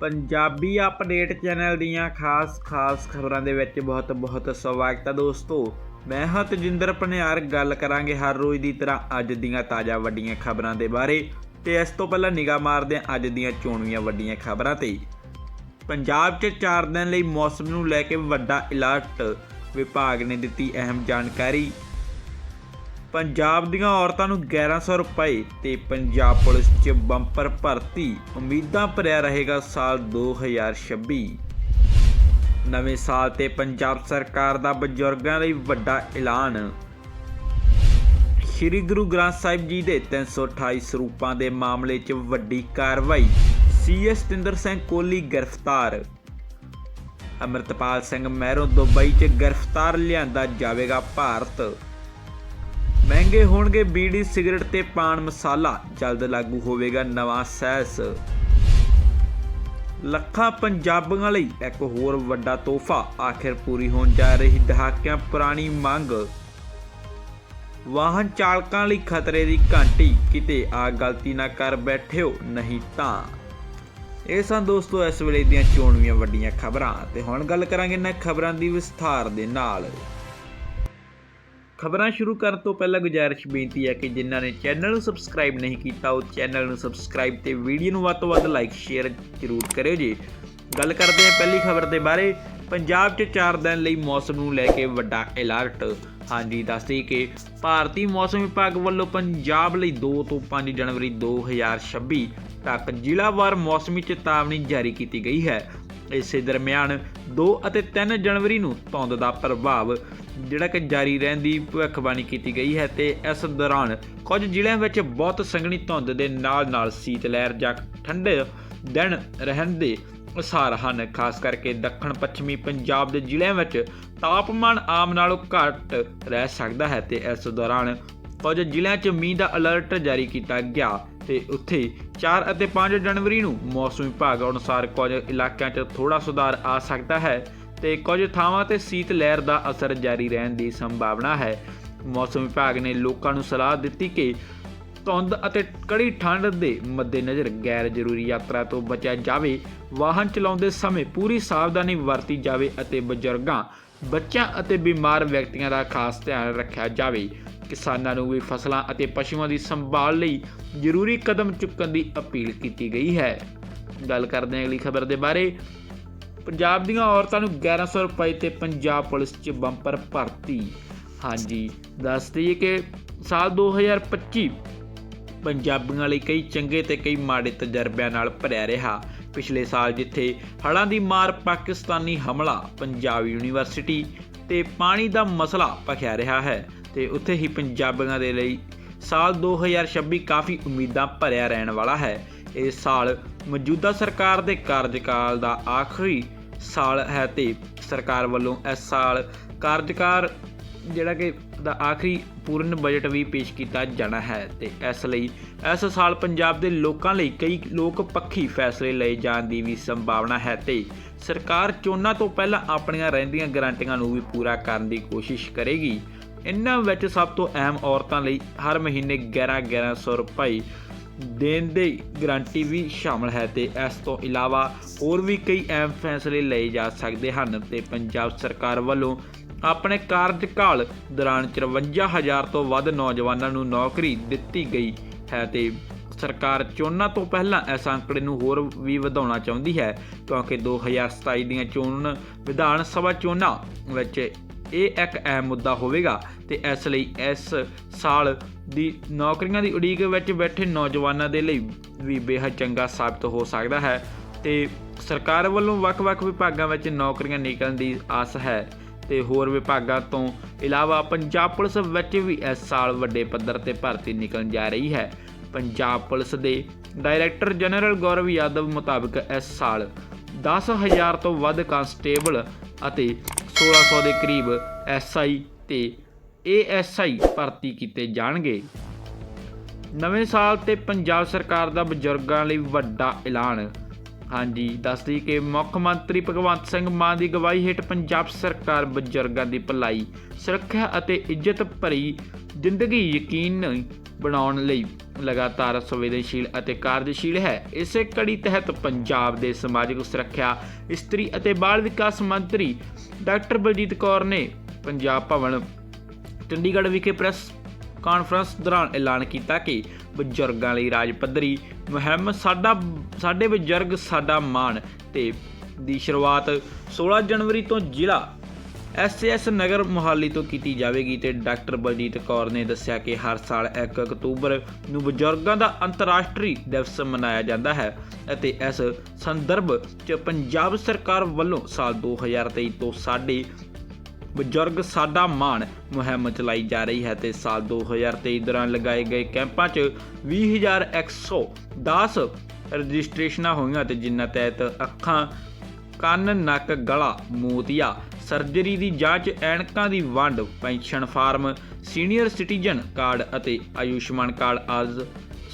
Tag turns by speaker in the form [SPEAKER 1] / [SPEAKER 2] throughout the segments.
[SPEAKER 1] Punjabi update channel ਦੀਆਂ ਖਾਸ-ਖਾਸ ਖਬਰਾਂ ਦੇ ਵਿੱਚ ਬਹੁਤ-ਬਹੁਤ ਸਵਾਗਤ ਹੈ ਦੋਸਤੋ। ਮੈਂ ਹਾਂ ਤਜਿੰਦਰ ਪਨਿਆਰ, ਗੱਲ ਕਰਾਂਗੇ ਹਰ ਰੋਜ਼ ਦੀ ਤਰ੍ਹਾਂ ਅੱਜ ਦੀਆਂ ਤਾਜ਼ਾ ਵੱਡੀਆਂ ਖਬਰਾਂ ਦੇ ਬਾਰੇ ਤੇ ਇਸ ਤੋਂ ਪਹਿਲਾਂ ਨਿਗਾਹ ਮਾਰਦੇ ਹਾਂ ਅੱਜ ਦੀਆਂ ਚੋਣਵੀਆਂ ਵੱਡੀਆਂ ਖਬਰਾਂ ਤੇ। ਪੰਜਾਬ 'ਚ 4 ਦਿਨ ਲਈ ਮੌਸਮ ਨੂੰ ਲੈ ਕੇ ਵੱਡਾ ਅਲਰਟ ਵਿਭਾਗ ਨੇ ਦਿੱਤੀ ਅਹਿਮ ਜਾਣਕਾਰੀ। ਪੰਜਾਬ ਦੀਆਂ ਔਰਤਾਂ ਨੂੰ 1100 ਰੁਪਏ ਤੇ ਪੰਜਾਬ ਪੁਲਿਸ 'ਚ ਬੰਪਰ ਭਰਤੀ। ਉਮੀਦਾਂ ਭਰਿਆ ਰਹੇਗਾ ਸਾਲ 2026 ਨਵੇਂ ਸਾਲ ਤੇ ਪੰਜਾਬ ਸਰਕਾਰ ਦਾ ਬਜ਼ੁਰਗਾਂ ਲਈ ਵੱਡਾ ਐਲਾਨ। ਸ਼੍ਰੀ ਗੁਰੂ ਗ੍ਰੰਥ ਸਾਹਿਬ ਜੀ ਦੇ 328 ਸਰੂਪਾਂ ਦੇ ਮਾਮਲੇ 'ਚ ਵੱਡੀ ਕਾਰਵਾਈ। ਸੀਐਸ ਸਤਿੰਦਰ ਸਿੰਘ ਕੋਹਲੀ ਗ੍ਰਿਫਤਾਰ। ਅਮਰਤਪਾਲ ਸਿੰਘ ਮਹਿਰੋਂ ਦੁਬਈ 'ਚ ਗ੍ਰਿਫਤਾਰ ਲਿਆਂਦਾ ਜਾਵੇਗਾ ਭਾਰਤ। ਮਹਿੰਗੇ ਹੋਣਗੇ ਬੀੜੀ, ਸਿਗਰਟ ਤੇ ਪਾਨ ਮਸਾਲਾ। ਜਲਦ ਲਾਗੂ ਹੋਵੇਗਾ ਨਵਾਂ ਸੈਸ। ਲੱਖਾਂ ਪੰਜਾਬੀਆਂ ਲਈ ਇੱਕ ਹੋਰ ਵੱਡਾ ਤੋਹਫਾ। ਆਖਿਰ ਪੂਰੀ ਹੋਣ ਜਾ ਰਹੀ ਦਹਾਕਿਆਂ ਪੁਰਾਣੀ ਮੰਗ। ਵਾਹਨ ਚਾਲਕਾਂ ਲਈ ਖਤਰੇ ਦੀ ਘੰਟੀ। ਕਿਤੇ ਆ ਗਲਤੀ ਨਾ ਕਰ ਬੈਠਿਓ, ਨਹੀਂ ਤਾਂ। ਇਹ ਸਨ ਦੋਸਤੋ, ਇਸ ਵੇਲੇ ਦੀਆਂ ਚੋਣਵੀਆਂ ਵੱਡੀਆਂ ਖਬਰਾਂ। ਤੇ ਹੁਣ ਗੱਲ ਕਰਾਂਗੇ ਇਹਨਾਂ ਖਬਰਾਂ ਦੀ ਵਿਸਥਾਰ ਦੇ ਨਾਲ। ਖਬਰਾਂ ਸ਼ੁਰੂ ਕਰਨ ਤੋਂ ਪਹਿਲਾਂ ਗੁਜ਼ਾਰਿਸ਼ ਬੇਨਤੀ ਹੈ ਕਿ ਜਿਨ੍ਹਾਂ ਨੇ ਚੈਨਲ ਨੂੰ ਸਬਸਕ੍ਰਾਈਬ ਨਹੀਂ ਕੀਤਾ, ਉਹ ਚੈਨਲ ਨੂੰ ਸਬਸਕ੍ਰਾਈਬ ਤੇ ਵੀਡੀਓ ਨੂੰ ਵੱਧ ਤੋਂ ਵੱਧ ਲਾਈਕ ਸ਼ੇਅਰ ਜ਼ਰੂਰ ਕਰਿਓ ਜੀ। ਗੱਲ ਕਰਦੇ ਹਾਂ ਪਹਿਲੀ ਖਬਰ ਦੇ ਬਾਰੇ। ਪੰਜਾਬ 'ਚ 4 ਦਿਨ ਲਈ ਮੌਸਮ ਨੂੰ ਲੈ ਕੇ ਵੱਡਾ ਅਲਰਟ ਹਾਂਜੀ ਦੱਸਦੇ ਕਿ ਭਾਰਤੀ ਮੌਸਮ ਵਿਭਾਗ ਵੱਲੋਂ ਪੰਜਾਬ ਲਈ 2 ਤੋਂ 5 ਜਨਵਰੀ 2026 ਤੱਕ ਜ਼ਿਲ੍ਹਾਵਾਰ ਮੌਸਮੀ ਚੇਤਾਵਨੀ ਜਾਰੀ ਕੀਤੀ ਗਈ ਹੈ। ਇਸੇ ਦਰਮਿਆਨ 2 ਅਤੇ 3 ਜਨਵਰੀ ਨੂੰ ਧੁੰਦ ਦਾ ਪ੍ਰਭਾਵ, ਜਿਹੜਾ ਕਿ ਜਾਰੀ ਰਹਿਣ ਦੀ ਭਵਿੱਖਬਾਣੀ ਕੀਤੀ ਗਈ ਹੈ ਤੇ ਇਸ ਦੌਰਾਨ ਕੁਝ ਜ਼ਿਲ੍ਹਿਆਂ ਵਿੱਚ ਬਹੁਤ ਸੰਘਣੀ ਧੁੰਦ ਦੇ ਨਾਲ-ਨਾਲ ਸੀਤ ਲਹਿਰ ਜਾਂ ਠੰਡੇ ਦਿਨ ਰਹਿਣ ਦੇ ਅਸਾਰ ਹਨ, ਖਾਸ ਕਰਕੇ ਦੱਖਣ ਪੱਛਮੀ ਪੰਜਾਬ ਦੇ ਜ਼ਿਲ੍ਹਿਆਂ ਵਿੱਚ ਤਾਪਮਾਨ ਆਮ ਨਾਲੋਂ ਘੱਟ ਰਹਿ ਸਕਦਾ ਹੈ ਤੇ ਇਸ ਦੌਰਾਨ ਕੁਝ ਜ਼ਿਲ੍ਹਿਆਂ 'ਚ ਮੀਂਹ ਦਾ ਅਲਰਟ ਜਾਰੀ ਕੀਤਾ ਗਿਆ ਤੇ ਉੱਥੇ 4 ਅਤੇ 5 ਜਨਵਰੀ ਨੂੰ ਮੌਸਮ ਵਿਭਾਗ ਅਨੁਸਾਰ ਕੁਝ ਇਲਾਕਿਆਂ 'ਚ ਥੋੜਾ ਸੁਧਾਰ ਆ ਸਕਦਾ ਹੈ ਤੇ ਕੁਝ ਥਾਵਾਂ ਤੇ ਸੀਤ ਲਹਿਰ ਦਾ ਅਸਰ ਜਾਰੀ ਰਹਿਣ ਦੀ ਸੰਭਾਵਨਾ ਹੈ। ਮੌਸਮ ਵਿਭਾਗ ਨੇ ਲੋਕਾਂ ਨੂੰ ਸਲਾਹ ਦਿੱਤੀ ਕਿ ਧੁੰਦ ਅਤੇ ਕੜੀ ਠੰਡ ਦੇ ਮੱਦੇਨਜ਼ਰ ਗੈਰ ਜ਼ਰੂਰੀ ਯਾਤਰਾ ਤੋਂ ਬਚਿਆ ਜਾਵੇ। ਵਾਹਨ ਚਲਾਉਂਦੇ ਸਮੇਂ ਪੂਰੀ ਸਾਵਧਾਨੀ ਵਰਤੀ ਜਾਵੇ ਅਤੇ ਬਜ਼ੁਰਗਾਂ, ਬੱਚਿਆਂ ਅਤੇ ਬਿਮਾਰ ਵਿਅਕਤੀਆਂ ਦਾ ਖਾਸ ਧਿਆਨ ਰੱਖਿਆ ਜਾਵੇ। ਕਿਸਾਨਾਂ ਨੂੰ ਵੀ ਫਸਲਾਂ ਅਤੇ ਪਸ਼ੂਆਂ ਦੀ ਸੰਭਾਲ ਲਈ ਜ਼ਰੂਰੀ ਕਦਮ ਚੁੱਕਣ ਦੀ ਅਪੀਲ ਕੀਤੀ ਗਈ ਹੈ। ਗੱਲ ਕਰਦੇ ਹਾਂ ਅਗਲੀ ਖਬਰ ਦੇ ਬਾਰੇ। ਪੰਜਾਬ ਦੀਆਂ ਔਰਤਾਂ ਨੂੰ 1100 ਰੁਪਏ ਤੇ ਪੰਜਾਬ ਪੁਲਿਸ 'ਚ ਬੰਪਰ ਭਰਤੀ। ਹਾਂਜੀ, ਦੱਸ ਦਈਏ ਕਿ ਸਾਲ 2025 ਪੰਜਾਬੀਆਂ ਲਈ ਕਈ ਚੰਗੇ ਤੇ ਕਈ ਮਾੜੇ ਤਜਰਬਿਆਂ ਨਾਲ ਭਰਿਆ ਰਿਹਾ। ਪਿਛਲੇ ਸਾਲ ਜਿੱਥੇ ਹੜ੍ਹਾਂ ਦੀ ਮਾਰ, ਪਾਕਿਸਤਾਨੀ ਹਮਲਾ, ਪੰਜਾਬ ਯੂਨੀਵਰਸਿਟੀ ਤੇ ਪਾਣੀ ਦਾ ਮਸਲਾ ਭਖਿਆ ਰਿਹਾ ਹੈ ਤੇ ਉੱਥੇ ਹੀ ਪੰਜਾਬੀਆਂ ਦੇ ਲਈ ਸਾਲ 2026 ਕਾਫੀ ਉਮੀਦਾਂ ਭਰਿਆ ਰਹਿਣ ਵਾਲਾ ਹੈ। ਇਸ ਸਾਲ ਮੌਜੂਦਾ ਸਰਕਾਰ ਦੇ ਕਾਰਜਕਾਲ ਦਾ ਆਖਰੀ ਸਾਲ ਹੈ ਤੇ ਸਰਕਾਰ ਵੱਲੋਂ ਇਸ ਸਾਲ ਕਾਰਜਕਾਰ ਜਿਹੜਾ ਕਿ ਦਾ ਆਖਰੀ ਪੂਰਨ ਬਜਟ ਵੀ ਪੇਸ਼ ਕੀਤਾ ਜਾਣਾ ਹੈ ਤੇ ਇਸ ਲਈ ਇਸ ਸਾਲ ਪੰਜਾਬ ਦੇ ਲੋਕਾਂ ਲਈ ਕਈ ਲੋਕ ਪੱਖੀ ਫੈਸਲੇ ਲਏ ਜਾਣ ਦੀ ਵੀ ਸੰਭਾਵਨਾ ਹੈ ਤੇ ਸਰਕਾਰ ਚੋਣਾਂ ਤੋਂ ਪਹਿਲਾਂ ਆਪਣੀਆਂ ਰਹਿੰਦੀਆਂ ਗਰੰਟੀਆਂ ਨੂੰ ਵੀ ਪੂਰਾ ਕਰਨ ਦੀ ਕੋਸ਼ਿਸ਼ ਕਰੇਗੀ। ਇਹਨਾਂ ਵਿੱਚ ਸਭ ਤੋਂ ਅਹਿਮ ਔਰਤਾਂ ਲਈ ਹਰ ਮਹੀਨੇ 11-1100 ਰੁਪਏ ਦੇਣ ਦੀ ਗਾਰੰਟੀ ਵੀ ਸ਼ਾਮਲ ਹੈ ਤੇ ਇਸ ਤੋਂ ਇਲਾਵਾ ਹੋਰ ਵੀ ਕਈ ਅਹਿਮ ਫੈਸਲੇ ਲਏ ਜਾ ਸਕਦੇ ਹਨ ਤੇ ਪੰਜਾਬ ਸਰਕਾਰ ਵੱਲੋਂ ਆਪਣੇ ਕਾਰਜਕਾਲ ਦੌਰਾਨ 54000 ਤੋਂ ਵੱਧ ਨੌਜਵਾਨਾਂ ਨੂੰ ਨੌਕਰੀ ਦਿੱਤੀ ਗਈ ਹੈ ਤੇ ਸਰਕਾਰ ਚੋਣਾਂ ਤੋਂ ਪਹਿਲਾਂ ਇਸ ਅੰਕੜੇ ਨੂੰ ਹੋਰ ਵੀ ਵਧਾਉਣਾ ਚਾਹੁੰਦੀ ਹੈ ਕਿਉਂਕਿ 2027 ਦੀਆਂ ਚੋਣ ਵਿਧਾਨ ਸਭਾ ਚੋਣਾਂ ਵਿੱਚ ਇਹ ਇੱਕ ਅਹਿਮ ਮੁੱਦਾ ਹੋਵੇਗਾ ਤੇ ਇਸ ਲਈ ਇਸ ਸਾਲ ਦੀ ਨੌਕਰੀਆਂ ਦੀ ਉਡੀਕ ਵਿੱਚ ਬੈਠੇ ਨੌਜਵਾਨਾਂ ਦੇ ਲਈ ਵੀ ਬੇਹੱਦ ਚੰਗਾ ਸਾਬਤ ਹੋ ਸਕਦਾ ਹੈ ਤੇ ਸਰਕਾਰ ਵੱਲੋਂ ਵੱਖ-ਵੱਖ ਵਿਭਾਗਾਂ ਵਿੱਚ ਨੌਕਰੀਆਂ ਨਿਕਲਣ ਦੀ ਆਸ ਹੈ ਤੇ ਹੋਰ ਵਿਭਾਗਾਂ ਤੋਂ ਇਲਾਵਾ ਪੰਜਾਬ ਪੁਲਿਸ ਵਿੱਚ ਵੀ ਇਸ ਸਾਲ ਵੱਡੇ ਪੱਧਰ ਤੇ ਭਰਤੀ ਨਿਕਲਣ ਜਾ ਰਹੀ ਹੈ। ਪੰਜਾਬ ਪੁਲਿਸ ਦੇ ਡਾਇਰੈਕਟਰ ਜਨਰਲ ਗੌਰਵ ਯਾਦਵ ਮੁਤਾਬਕ ਇਸ ਸਾਲ 10000 ਤੋਂ ਵੱਧ ਕਾਂਸਟੇਬਲ ਅਤੇ 1600 ਦੇ ਕਰੀਬ ਐਸਆਈ ਤੇ ਏਐਸਆਈ ਭਰਤੀ ਕੀਤੇ ਜਾਣਗੇ। ਨਵੇਂ ਸਾਲ ਤੇ ਪੰਜਾਬ ਸਰਕਾਰ ਦਾ ਬਜ਼ੁਰਗਾਂ ਲਈ ਵੱਡਾ ਐਲਾਨ। ਹਾਂਜੀ ਦੱਸਦੀ ਕਿ ਮੁੱਖ ਮੰਤਰੀ ਭਗਵੰਤ ਸਿੰਘ ਮਾਨ ਦੀ ਗਵਾਹੀ ਹੇਠ ਪੰਜਾਬ ਸਰਕਾਰ ਬਜ਼ੁਰਗਾਂ ਦੀ ਭਲਾਈ, ਸੁਰੱਖਿਆ ਅਤੇ ਇੱਜ਼ਤ ਭਰੀ ਜ਼ਿੰਦਗੀ ਯਕੀਨ ਬਣਾਉਣ ਲਈ ਲਗਾਤਾਰ ਸੰਵੇਦਨਸ਼ੀਲ ਅਤੇ ਕਾਰਜਸ਼ੀਲ ਹੈ। ਇਸੇ ਕੜੀ ਤਹਿਤ ਪੰਜਾਬ ਦੇ ਸਮਾਜਿਕ ਸੁਰੱਖਿਆ, ਇਸਤਰੀ ਅਤੇ ਬਾਲ ਵਿਕਾਸ ਮੰਤਰੀ ਡਾਕਟਰ ਬਲਜੀਤ ਕੌਰ ਨੇ ਪੰਜਾਬ ਭਵਨ, ਚੰਡੀਗੜ੍ਹ ਵਿਖੇ ਪ੍ਰੈਸ ਕਾਨਫਰੰਸ ਦੌਰਾਨ ਐਲਾਨ ਕੀਤਾ ਕਿ ਬਜ਼ੁਰਗਾਂ ਲਈ ਰਾਜ ਪੱਧਰੀ ਮੁਹਿੰਮ ਸਾਡਾ, ਸਾਡੇ ਬਜ਼ੁਰਗ, ਸਾਡਾ ਮਾਣ। ਤੇ ਦੀ ਸ਼ੁਰੂਆਤ 16 ਜਨਵਰੀ ਤੋਂ ਜ਼ਿਲ੍ਹਾ ਐਸਐਸ ਨਗਰ ਮੁਹਾਲੀ ਤੋਂ ਕੀਤੀ ਜਾਵੇਗੀ ਤੇ ਡਾਕਟਰ ਬਲਜੀਤ ਕੌਰ ਨੇ ਦੱਸਿਆ ਕਿ ਹਰ ਸਾਲ 1 ਅਕਤੂਬਰ ਨੂੰ ਬਜ਼ੁਰਗਾਂ ਦਾ ਅੰਤਰਰਾਸ਼ਟਰੀ ਦਿਵਸ ਮਨਾਇਆ ਜਾਂਦਾ ਹੈ ਅਤੇ ਇਸ ਸੰਦਰਭ 'ਚ ਪੰਜਾਬ ਸਰਕਾਰ ਵੱਲੋਂ ਸਾਲ 2023 ਤੋਂ ਸਾਡੇ ਬਜ਼ੁਰਗ ਸਾਡਾ ਮਾਣ ਮੁਹਿੰਮ ਚਲਾਈ ਜਾ ਰਹੀ ਹੈ ਤੇ ਸਾਲ 2023 ਦੌਰਾਨ ਲਗਾਏ ਗਏ ਕੈਂਪਾਂ 'ਚ 20110 ਰਜਿਸਟ੍ਰੇਸ਼ਨਾਂ ਹੋਈਆਂ ਤੇ ਜਿਨ੍ਹਾਂ ਤਹਿਤ ਅੱਖਾਂ, ਕੰਨ, ਨੱਕ, ਗਲਾ ਮੋਤੀਆ ਸਰਜਰੀ ਦੀ ਜਾਂਚ, ਐਨਕਾਂ ਦੀ ਵੰਡ, pension form, senior citizen card ਅਤੇ ਆਯੁਸ਼ਮਾਨ ਕਾਰਡ ਆਜ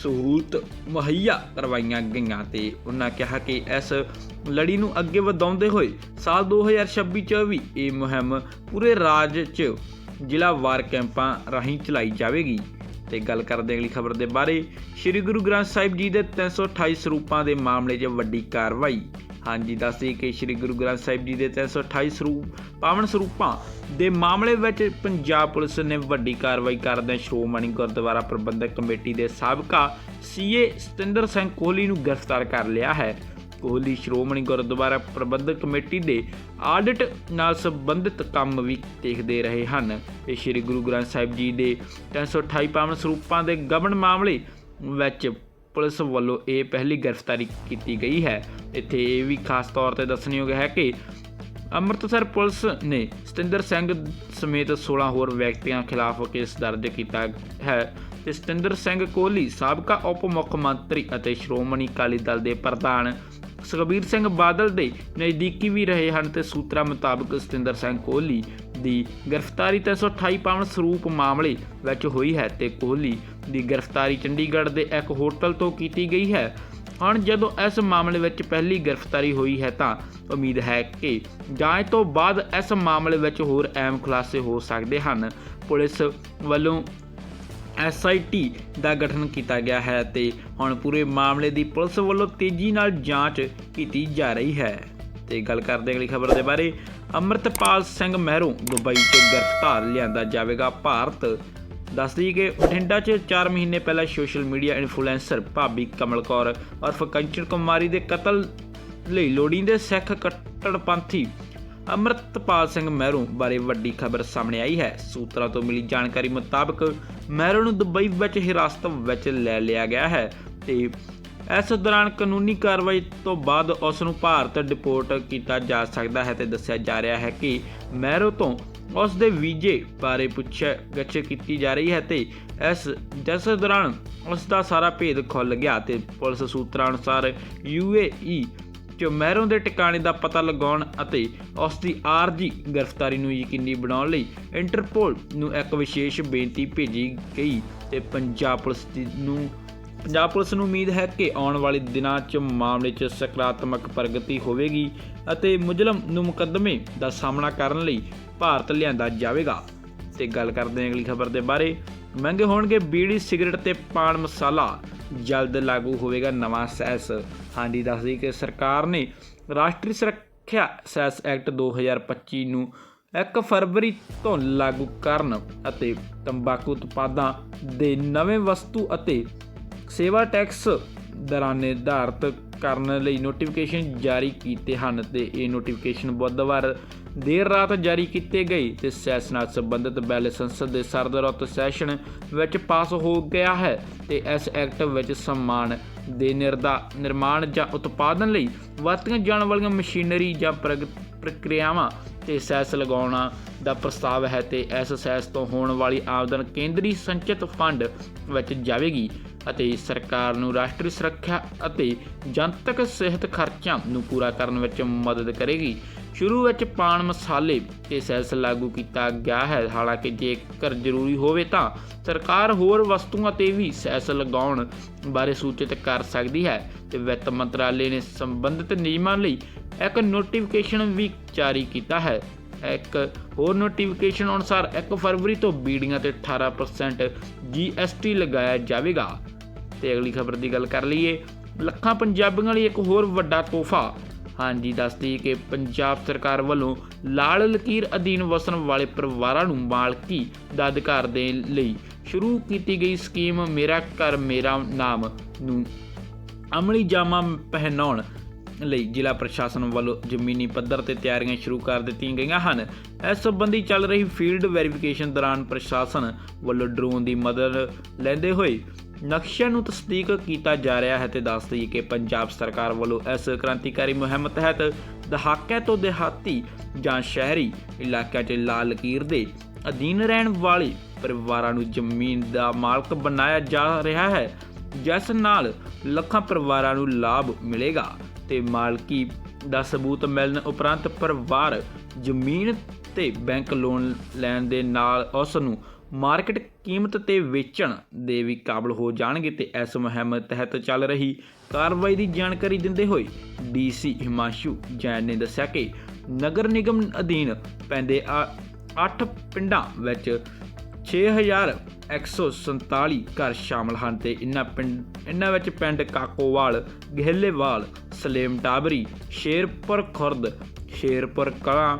[SPEAKER 1] ਸਹੂਲਤ ਮੁਹੱਈਆ ਕਰਵਾਈਆਂ ਗਈਆਂ ਤੇ ਉਹਨਾਂ ਕਿਹਾ ਕਿ ਇਸ ਲੜੀ ਨੂੰ ਅੱਗੇ ਵਧਾਉਂਦੇ ਹੋਏ ਸਾਲ 2026 ਚ ਵੀ ਇਹ ਮੁਹਿੰਮ ਪੂਰੇ ਰਾਜ 'ਚ ਜ਼ਿਲ੍ਹਾ ਵਾਰ ਕੈਂਪਾਂ ਰਾਹੀਂ ਚਲਾਈ ਜਾਵੇਗੀ। ਤੇ ਗੱਲ ਕਰਦੇ ਅਗਲੀ ਖਬਰ ਦੇ ਬਾਰੇ। ਸ੍ਰੀ ਗੁਰੂ ਗ੍ਰੰਥ ਸਾਹਿਬ ਜੀ ਦੇ 328 ਸਰੂਪਾਂ ਦੇ ਮਾਮਲੇ 'ਚ ਵੱਡੀ ਕਾਰਵਾਈ ਹਾਂਜੀ ਦੱਸਦੀ ਕਿ ਸ੍ਰੀ ਗੁਰੂ ਗ੍ਰੰਥ ਸਾਹਿਬ ਜੀ ਦੇ 328 ਸਰੂਪ, ਪਾਵਨ ਸਰੂਪਾਂ ਦੇ ਮਾਮਲੇ ਵਿੱਚ ਪੰਜਾਬ ਪੁਲਿਸ ਨੇ ਵੱਡੀ ਕਾਰਵਾਈ ਕਰਦਿਆਂ ਸ਼੍ਰੋਮਣੀ ਗੁਰਦੁਆਰਾ ਪ੍ਰਬੰਧਕ ਕਮੇਟੀ ਦੇ ਸਾਬਕਾ ਸੀਏ ਸਤਿੰਦਰ ਸਿੰਘ ਕੋਹਲੀ ਨੂੰ ਗ੍ਰਿਫਤਾਰ ਕਰ ਲਿਆ ਹੈ। ਕੋਹਲੀ ਸ਼੍ਰੋਮਣੀ ਗੁਰਦੁਆਰਾ ਪ੍ਰਬੰਧਕ ਕਮੇਟੀ ਦੇ ਆਡਿਟ ਨਾਲ ਸੰਬੰਧਿਤ ਕੰਮ ਵੀ ਦੇਖਦੇ ਰਹੇ ਹਨ। ਇਹ ਸ੍ਰੀ ਗੁਰੂ ਗ੍ਰੰਥ ਸਾਹਿਬ ਜੀ ਦੇ 328 ਪਾਵਨ ਸਰੂਪਾਂ ਦੇ ਗਬਨ ਮਾਮਲੇ ਵਿੱਚ ਪੁਲਿਸ ਵੱਲੋਂ ਇਹ ਪਹਿਲੀ ਗ੍ਰਿਫਤਾਰੀ ਕੀਤੀ ਗਈ ਹੈ। ਇੱਥੇ ਇਹ ਵੀ ਖਾਸ ਤੌਰ ਤੇ ਦੱਸਣਯੋਗ ਹੈ ਕਿ ਅੰਮ੍ਰਿਤਸਰ ਪੁਲਿਸ ਨੇ ਸਤਿੰਦਰ ਸਿੰਘ ਸਮੇਤ 16 ਹੋਰ ਵਿਅਕਤੀਆਂ ਖਿਲਾਫ ਕੇਸ ਦਰਜ ਕੀਤਾ ਹੈ ਤੇ ਸਤਿੰਦਰ ਸਿੰਘ ਕੋਹਲੀ ਸਾਬਕਾ ਉਪ ਮੁੱਖ ਮੰਤਰੀ ਅਤੇ ਸ਼੍ਰੋਮਣੀ ਅਕਾਲੀ ਦਲ ਦੇ ਪ੍ਰਧਾਨ ਸੁਖਬੀਰ ਸਿੰਘ ਬਾਦਲ ਦੇ ਨਜ਼ਦੀਕੀ ਵੀ ਰਹੇ ਹਨ ਤੇ ਸੂਤਰਾਂ ਮੁਤਾਬਕ ਸਤਿੰਦਰ ਸਿੰਘ ਕੋਹਲੀ ਦੀ ਗ੍ਰਿਫਤਾਰੀ 328 ਪਾਵਨ ਸਰੂਪ ਮਾਮਲੇ ਵਿੱਚ ਹੋਈ ਹੈ ਤੇ ਕੋਹਲੀ ਦੀ ਗ੍ਰਿਫਤਾਰੀ ਚੰਡੀਗੜ੍ਹ ਦੇ ਇੱਕ ਹੋਟਲ ਤੋਂ ਕੀਤੀ ਗਈ ਹੈ। ਹੁਣ ਜਦੋਂ ਇਸ ਮਾਮਲੇ ਵਿੱਚ ਪਹਿਲੀ ਗ੍ਰਿਫਤਾਰੀ ਹੋਈ ਹੈ ਤਾਂ ਉਮੀਦ ਹੈ ਕਿ ਜਾਂਚ ਤੋਂ ਬਾਅਦ ਇਸ ਮਾਮਲੇ ਵਿੱਚ ਹੋਰ ਅਹਿਮ ਖੁਲਾਸੇ ਹੋ ਸਕਦੇ ਹਨ। ਪੁਲਿਸ ਵੱਲੋਂ ਐਸਆਈਟੀ ਦਾ ਗਠਨ ਕੀਤਾ ਗਿਆ ਹੈ ਤੇ ਹੁਣ ਪੂਰੇ ਮਾਮਲੇ ਦੀ ਪੁਲਿਸ ਵੱਲੋਂ ਤੇਜ਼ੀ ਨਾਲ ਜਾਂਚ ਕੀਤੀ ਜਾ ਰਹੀ ਹੈ। ਤੇ ਗੱਲ ਕਰਦੇ ਅਗਲੀ ਖਬਰ ਦੇ ਬਾਰੇ। ਅੰਮ੍ਰਿਤਪਾਲ ਸਿੰਘ ਮਹਿਰੋਂ ਦੁਬਈ ਤੋਂ ਗ੍ਰਿਫਤਾਰ, ਲਿਆਂਦਾ ਜਾਵੇਗਾ ਭਾਰਤ। ਦੱਸਦੀ ਕਿ ਬਠਿੰਡਾ 'ਚ 4 ਮਹੀਨੇ ਪਹਿਲਾਂ ਸੋਸ਼ਲ ਮੀਡੀਆ ਇਨਫਲੂਐਂਸਰ ਭਾਬੀ ਕਮਲ ਕੌਰ ਉਰਫ ਕੰਚਨ ਕੁਮਾਰੀ ਦੇ ਕਤਲ ਲਈ ਲੋੜੀਂਦੇ ਸਿੱਖ ਕੱਟੜਪੰਥੀ ਅੰਮ੍ਰਿਤਪਾਲ ਸਿੰਘ ਮਹਿਰੂ ਬਾਰੇ ਵੱਡੀ ਖਬਰ ਸਾਹਮਣੇ ਆਈ ਹੈ। ਸੂਤਰਾਂ ਤੋਂ ਮਿਲੀ ਜਾਣਕਾਰੀ ਮੁਤਾਬਕ ਮਹਿਰੂ ਨੂੰ ਦੁਬਈ ਵਿੱਚ ਹਿਰਾਸਤ ਵਿੱਚ ਲੈ ਲਿਆ ਗਿਆ ਹੈ ਤੇ ਇਸ ਦੌਰਾਨ ਕਾਨੂੰਨੀ ਕਾਰਵਾਈ ਤੋਂ ਬਾਅਦ ਉਸ ਨੂੰ ਭਾਰਤ ਡਿਪੋਰਟ ਕੀਤਾ ਜਾ ਸਕਦਾ ਹੈ ਤੇ ਦੱਸਿਆ ਜਾ ਰਿਹਾ ਹੈ ਕਿ ਮੈਰੋ ਤੋਂ ਉਸ ਦੇ ਵੀਜ਼ੇ ਬਾਰੇ ਪੁੱਛਿਆ ਗਿੱਛ ਕੀਤੀ ਜਾ ਰਹੀ ਹੈ ਤੇ ਇਸ, ਜਿਸ ਦੌਰਾਨ ਉਸ ਦਾ ਸਾਰਾ ਭੇਦ ਖੁੱਲ ਗਿਆ ਤੇ ਪੁਲਿਸ ਸੂਤਰਾਂ ਅਨੁਸਾਰ ਯੂਏਈ ਚ ਮਹਿਰੋਂ ਦੇ ਟਿਕਾਣੇ ਦਾ ਪਤਾ ਲਗਾਉਣ ਅਤੇ ਉਸ ਦੀ ਆਰਜੀ ਗ੍ਰਿਫਤਾਰੀ ਨੂੰ ਯਕੀਨੀ ਬਣਾਉਣ ਲਈ ਇੰਟਰਪੋਲ ਨੂੰ ਇੱਕ ਵਿਸ਼ੇਸ਼ ਬੇਨਤੀ ਭੇਜੀ ਗਈ ਤੇ ਪੰਜਾਬ ਪੁਲਿਸ ਦੀ ਨੂੰ ਪੰਜਾਬ ਪੁਲਿਸ ਨੂੰ ਉਮੀਦ ਹੈ ਕਿ ਆਉਣ ਵਾਲੇ ਦਿਨਾਂ 'ਚ ਮਾਮਲੇ 'ਚ ਸਕਾਰਾਤਮਕ ਪ੍ਰਗਤੀ ਹੋਵੇਗੀ ਅਤੇ ਮੁਜ਼ਲਮ ਨੂੰ ਮੁਕੱਦਮੇ ਦਾ ਸਾਹਮਣਾ ਕਰਨ ਲਈ ਭਾਰਤ ਲਿਆਂਦਾ ਜਾਵੇਗਾ। ਤੇ ਗੱਲ ਕਰਦੇ ਹਾਂ ਅਗਲੀ ਖਬਰ ਦੇ ਬਾਰੇ। ਮਹਿੰਗੇ ਹੋਣਗੇ ਬੀੜੀ ਸਿਗਰਟ ਤੇ ਪਾਨ ਮਸਾਲਾ। ਜਲਦ ਲਾਗੂ ਹੋਵੇਗਾ ਨਵਾਂ ਸੈਸ। ਹਾਂਜੀ ਦੱਸਦੀ ਕਿ ਸਰਕਾਰ ਨੇ ਰਾਸ਼ਟਰੀ ਸੁਰੱਖਿਆ ਸੈਸ ਐਕਟ 2025 ਨੂੰ 1 ਫਰਵਰੀ ਤੋਂ ਲਾਗੂ ਕਰਨ ਅਤੇ ਤੰਬਾਕੂ ਉਤਪਾਦਾਂ ਦੇ ਨਵੇਂ ਵਸਤੂ ਅਤੇ ਸੇਵਾ ਟੈਕਸ ਦਰਾਂ ਨਿਰਧਾਰਤ ਕਰਨ ਲਈ ਨੋਟੀਫਿਕੇਸ਼ਨ ਜਾਰੀ ਕੀਤੇ ਹਨ ਤੇ ਇਹ ਨੋਟੀਫਿਕੇਸ਼ਨ ਬੁੱਧਵਾਰ ਦੇਰ ਰਾਤ ਜਾਰੀ ਕੀਤੇ ਗਏ ਤੇ ਸੈਸ ਨਾਲ ਸੰਬੰਧਿਤ ਬਿੱਲ ਸੰਸਦ ਦੇ ਸਰਦਰੁੱਤ ਸੈਸ਼ਨ ਵਿੱਚ ਪਾਸ ਹੋ ਗਿਆ ਹੈ ਤੇ ਇਸ ਐਕਟ ਵਿੱਚ ਸਮਾਨ ਦੇ ਨਿਰਦਾ, ਨਿਰਮਾਣ ਜਾਂ ਉਤਪਾਦਨ ਲਈ ਵਰਤੀਆਂ ਜਾਣ ਵਾਲੀਆਂ ਮਸ਼ੀਨਰੀ ਜਾਂ ਪ੍ਰਗ- ਪ੍ਰਕਿਰਿਆਵਾਂ ਤੇ ਸੈਸ ਲਗਾਉਣਾ ਦਾ ਪ੍ਰਸਤਾਵ ਹੈ ਤੇ ਇਸ ਸੈਸ ਤੋਂ ਹੋਣ ਵਾਲੀ ਆਮਦਨ ਕੇਂਦਰੀ ਸੰਚਿਤ ਫੰਡ ਵਿੱਚ ਜਾਵੇਗੀ। ਅਤੇ ਸਰਕਾਰ ਨੂੰ ਰਾਸ਼ਟਰੀ ਸੁਰੱਖਿਆ ਅਤੇ ਜਨਤਕ ਸਿਹਤ ਖਰਚਿਆਂ ਨੂੰ ਪੂਰਾ ਕਰਨ ਵਿੱਚ ਮਦਦ ਕਰੇਗੀ। ਸ਼ੁਰੂ ਵਿੱਚ ਪਾਨ ਮਸਾਲੇ ਤੇ ਸੈਸ ਲਾਗੂ ਕੀਤਾ ਗਿਆ ਹੈ। ਹਾਲਾਂਕਿ ਜੇਕਰ ਜ਼ਰੂਰੀ ਹੋਵੇ ਤਾਂ ਸਰਕਾਰ ਹੋਰ ਵਸਤੂਆਂ ਤੇ ਵੀ ਸੈਸ ਲਗਾਉਣ ਬਾਰੇ ਸੂਚਿਤ ਕਰ ਸਕਦੀ ਹੈ ਤੇ ਵਿੱਤ ਮੰਤਰਾਲੇ ਨੇ ਸੰਬੰਧਿਤ ਨਿਯਮਾਂ ਲਈ ਇੱਕ ਨੋਟੀਫਿਕੇਸ਼ਨ ਵੀ ਜਾਰੀ ਕੀਤਾ ਹੈ। ਇੱਕ ਹੋਰ ਨੋਟੀਫਿਕੇਸ਼ਨ ਅਨੁਸਾਰ 1 ਫਰਵਰੀ ਤੋਂ ਬੀੜੀਆਂ ਤੇ 18% GST ਲਗਾਇਆ ਜਾਵੇਗਾ। ਤੇ ਅਗਲੀ ਖਬਰ ਦੀ ਗੱਲ ਕਰ ਲਈਏ। ਲੱਖਾਂ ਪੰਜਾਬੀਆਂ ਲਈ ਇੱਕ ਹੋਰ ਵੱਡਾ ਤੋਹਫਾ। ਹਾਂਜੀ, ਦੱਸਦੀ ਕਿ ਪੰਜਾਬ ਸਰਕਾਰ ਵੱਲੋਂ ਲਾਲ ਲਕੀਰ ਅਧੀਨ ਵਸਣ ਵਾਲੇ ਪਰਿਵਾਰਾਂ ਨੂੰ ਮਾਲਕੀ ਦਾ ਅਧਿਕਾਰ ਦੇਣ ਲਈ ਸ਼ੁਰੂ ਕੀਤੀ ਗਈ ਸਕੀਮ ਮੇਰਾ ਘਰ ਮੇਰਾ ਨਾਮ ਨੂੰ ਅਮਲੀ ਜਾਮਾ ਪਹਿਨਾਉਣ। ਲਈ ਜ਼ਿਲ੍ਹਾ ਪ੍ਰਸ਼ਾਸਨ ਵੱਲੋਂ ਜ਼ਮੀਨੀ ਪੱਧਰ ਤੇ ਤਿਆਰੀਆਂ ਸ਼ੁਰੂ ਕਰ ਦਿੱਤੀਆਂ ਗਈਆਂ ਹਨ। ਇਸ ਸੰਬੰਧੀ ਚੱਲ ਰਹੀ ਫੀਲਡ ਵੈਰੀਫਿਕੇਸ਼ਨ ਦੌਰਾਨ ਪ੍ਰਸ਼ਾਸਨ ਵੱਲੋਂ ਡਰੋਨ ਦੀ ਮਦਦ ਲੈਂਦੇ ਹੋਏ ਨਕਸ਼ਿਆਂ ਨੂੰ ਤਸਦੀਕ ਕੀਤਾ ਜਾ ਰਿਹਾ ਹੈ ਤੇ ਦੱਸ ਦਈਏ ਕਿ ਪੰਜਾਬ ਸਰਕਾਰ ਵੱਲੋਂ ਇਸ ਕ੍ਰਾਂਤੀਕਾਰੀ ਮੁਹਿੰਮ ਤਹਿਤ ਦਹਾਕਿਆਂ ਤੋਂ ਦਿਹਾਤੀ ਜਾਂ ਸ਼ਹਿਰੀ ਇਲਾਕਿਆਂ 'ਚ ਲਾਲ ਲਕੀਰ ਦੇ ਅਧੀਨ ਰਹਿਣ ਵਾਲੇ ਪਰਿਵਾਰਾਂ ਨੂੰ ਜ਼ਮੀਨ ਦਾ ਮਾਲਕ ਬਣਾਇਆ ਜਾ ਰਿਹਾ ਹੈ, ਜਿਸ ਨਾਲ ਲੱਖਾਂ ਪਰਿਵਾਰਾਂ ਨੂੰ ਲਾਭ ਮਿਲੇਗਾ। ਤੇ ਮਾਲਕੀ ਦਾ ਸਬੂਤ ਮਿਲਣ ਉਪਰੰਤ ਪਰਿਵਾਰ ਜ਼ਮੀਨ ਤੇ ਬੈਂਕ ਲੋਨ ਲੈਣ ਦੇ ਨਾਲ ਉਸ ਨੂੰ ਮਾਰਕੀਟ ਕੀਮਤ ਤੇ ਵੇਚਣ ਦੇ ਵੀ ਕਾਬਲ ਹੋ ਜਾਣਗੇ ਤੇ ਇਸ ਮੁਹਿੰਮ ਤਹਿਤ ਚੱਲ ਰਹੀ ਕਾਰਵਾਈ ਦੀ ਜਾਣਕਾਰੀ ਦਿੰਦੇ ਹੋਏ ਡੀਸੀ ਹਿਮਾਂਸ਼ੂ ਜੈਨ ਨੇ ਦੱਸਿਆ ਕਿ ਨਗਰ ਨਿਗਮ ਅਧੀਨ ਪੈਂਦੇ 8 ਪਿੰਡਾਂ ਵਿੱਚ 6147 ਘਰ ਸ਼ਾਮਲ ਹਨ ਤੇ ਇਨ੍ਹਾਂ ਪਿੰਡ ਇਨ੍ਹਾਂ ਵਿੱਚ ਪਿੰਡ ਕਾਕੋਵਾਲ ਗਹਿਲੇਵਾਲ ਸਲੇਮ ਟਾਬਰੀ ਸ਼ੇਰਪੁਰ ਖੁਰਦ, ਸ਼ੇਰਪੁਰ ਕਲਾਂ,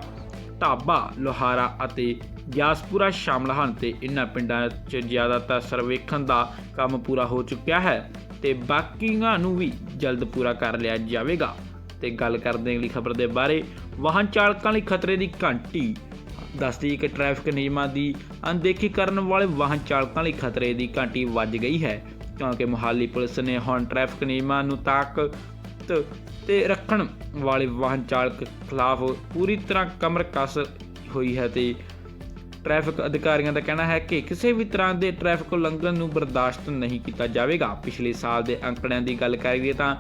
[SPEAKER 1] ਢਾਬਾ, ਲੋਹਾਰਾ ਅਤੇ ਗਿਆਸਪੁਰਾ ਸ਼ਾਮਲ ਹਨ ਤੇ ਇਹਨਾਂ ਪਿੰਡਾਂ 'ਚ ਜ਼ਿਆਦਾਤਰ ਸਰਵੇਖਣ ਦਾ ਕੰਮ ਪੂਰਾ ਹੋ ਚੁੱਕਿਆ ਹੈ ਤੇ ਬਾਕੀਆਂ ਨੂੰ ਵੀ ਜਲਦ ਪੂਰਾ ਕਰ ਲਿਆ ਜਾਵੇਗਾ। ਤੇ ਗੱਲ ਕਰਦੇ ਅਗਲੀ ਖਬਰ ਦੇ ਬਾਰੇ। ਵਾਹਨ ਚਾਲਕਾਂ ਲਈ ਖਤਰੇ ਦੀ ਘੰਟੀ। ਦੱਸਦੀ ਕਿ ਟ੍ਰੈਫਿਕ ਨਿਯਮਾਂ ਦੀ ਅਣਦੇਖੀ ਕਰਨ ਵਾਲੇ ਵਾਹਨ ਚਾਲਕਾਂ ਲਈ ਖਤਰੇ ਦੀ ਘੰਟੀ ਵੱਜ ਗਈ ਹੈ, ਕਿਉਂਕਿ ਮੁਹਾਲੀ ਪੁਲਿਸ ਨੇ ਹੁਣ ਟ੍ਰੈਫਿਕ ਨਿਯਮਾਂ ਨੂੰ ਤਾਕ ਤਾਕਤ ਤੇ ਰੱਖਣ ਵਾਲੇ ਵਾਹਨ ਚਾਲਕ ਖਿਲਾਫ ਪੂਰੀ ਤਰ੍ਹਾਂ ਕਮਰ ਕਸ ਹੋਈ ਹੈ ਤੇ ਟ੍ਰੈਫਿਕ ਅਧਿਕਾਰੀਆਂ ਦਾ ਕਹਿਣਾ ਹੈ ਕਿ ਕਿਸੇ ਵੀ ਤਰ੍ਹਾਂ ਦੇ ਟ੍ਰੈਫਿਕ ਉਲੰਘਣ ਨੂੰ ਬਰਦਾਸ਼ਤ ਨਹੀਂ ਕੀਤਾ ਜਾਵੇਗਾ। ਪਿਛਲੇ ਸਾਲ ਦੇ ਅੰਕੜਿਆਂ ਦੀ ਗੱਲ ਕਰੀਏ ਤਾਂ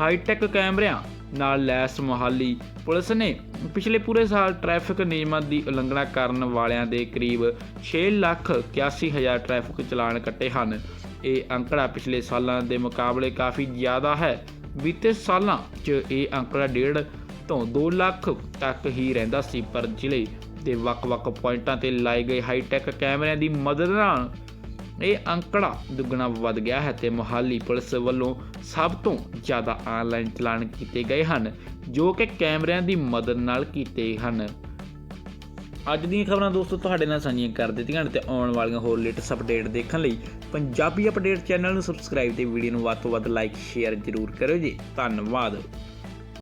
[SPEAKER 1] ਹਾਈਟੈਕ ਕੈਮਰਿਆਂ ਨਾਲ ਲੈਸ ਮੁਹਾਲੀ ਪੁਲਿਸ ਨੇ ਪਿਛਲੇ ਪੂਰੇ ਸਾਲ ਟ੍ਰੈਫਿਕ ਨਿਯਮਾਂ ਦੀ ਉਲੰਘਣਾ ਕਰਨ ਵਾਲਿਆਂ ਦੇ ਕਰੀਬ 6 ਲੱਖ 81 ਹਜ਼ਾਰ ਟ੍ਰੈਫਿਕ ਚਲਾਨ ਕੱਟੇ ਹਨ। ਇਹ ਅੰਕੜਾ ਪਿਛਲੇ ਸਾਲਾਂ ਦੇ ਮੁਕਾਬਲੇ ਕਾਫੀ ਜ਼ਿਆਦਾ ਹੈ। ਬੀਤੇ ਸਾਲਾਂ 'ਚ ਇਹ ਅੰਕੜਾ ਡੇਢ ਤੋਂ 2 ਲੱਖ ਤੱਕ ਹੀ ਰਹਿੰਦਾ ਸੀ, ਪਰ ਜ਼ਿਲ੍ਹੇ ਦੇ ਵੱਖ-ਵੱਖ ਪੁਆਇੰਟਾਂ ਤੇ ਲਾਏ ਗਏ ਹਾਈਟੈਕ ਕੈਮਰਿਆਂ ਦੀ ਮਦਦ ਨਾਲ ਇਹ ਅੰਕੜਾ ਦੁੱਗਣਾ ਵੱਧ ਗਿਆ ਹੈ ਤੇ ਮੁਹਾਲੀ ਪੁਲਿਸ ਵੱਲੋਂ ਸਭ ਤੋਂ ਜ਼ਿਆਦਾ ਆਨਲਾਈਨ ਚਲਾਨ ਕੀਤੇ ਗਏ ਹਨ, ਜੋ ਕਿ ਕੈਮਰਿਆਂ ਦੀ ਮਦਦ ਨਾਲ ਕੀਤੇ ਹਨ। ਅੱਜ ਦੀਆਂ ਖਬਰਾਂ ਦੋਸਤੋ, ਤੁਹਾਡੇ ਨਾਲ ਸਾਂਝੀਆਂ ਕਰ ਦਿੱਤੀਆਂ ਨੇ ਤੇ ਆਉਣ ਵਾਲੀਆਂ ਹੋਰ ਲੇਟੈਸਟ ਅਪਡੇਟ ਦੇਖਣ ਲਈ ਪੰਜਾਬੀ ਅਪਡੇਟ ਚੈਨਲ ਨੂੰ ਸਬਸਕ੍ਰਾਈਬ ਤੇ ਵੀਡੀਓ ਨੂੰ ਵੱਧ ਤੋਂ ਵੱਧ ਲਾਈਕ ਸ਼ੇਅਰ ਜ਼ਰੂਰ ਕਰਿਓ ਜੀ। ਧੰਨਵਾਦ।